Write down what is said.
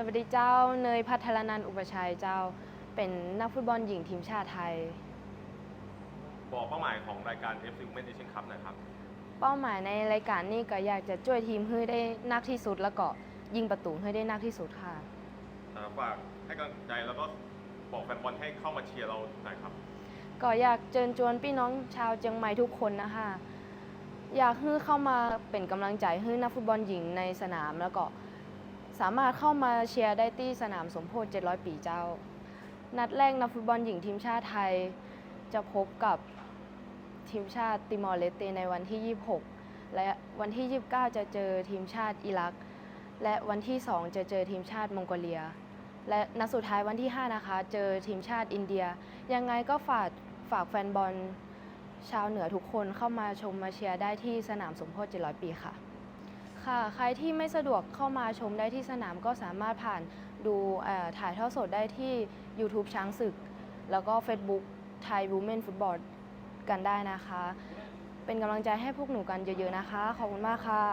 สวัสดีเจ้าเนยพัทรนันท์อุปชัยเจ้า เป็นนักฟุตบอลหญิงทีมชาติไทย บอกเป้าหมายของรายการ FC Women Asian Cup หนะครับ เป้าหมายในรายการนี้ก็อยากจะช่วยทีมให้ได้นักที่สุดแล้วก็ยิงประตูให้ได้นักที่สุดค่ะฝากให้กำลังใจแล้วก็บอกแฟนบอลให้เข้ามาเชียร์เราหน่อยครับ ก็อยากเชิญชวนพี่น้องชาวเชียงใหม่ทุกคนนะคะ อยากให้เข้ามาเป็นกำลังใจให้นักฟุตบอลหญิงในสนามแล้วก็ สามารถเข้ามาเชียร์ได้ที่สนามสมโพธิ700 ปีเจ้า นัดแรกนักฟุตบอลหญิงทีมชาติไทย จะพบกับทีมชาติติมอร์เลสเตในวันที่ 26 และวันที่ 29 จะเจอทีมชาติอิรัก และวันที่ 2 จะเจอทีมชาติมองโกเลีย และนัดสุดท้ายวันที่ 5 นะคะ เจอทีมชาติอินเดีย ยังไงก็ฝากฝากแฟนบอลชาวเหนือทุกคนเข้ามาชมมาเชียร์ได้ที่สนามสมโพธิ700 ปีค่ะ ค่ะ ใครที่ไม่สะดวกเข้ามาชมได้ที่สนามก็สามารถผ่านดูถ่ายทอดสดได้ที่ YouTube ช้างศึก แล้วก็ Facebook ไทย Women Football กันได้นะคะ เป็นกำลังใจให้พวกหนูกันเยอะๆนะคะ ขอบคุณมากค่ะ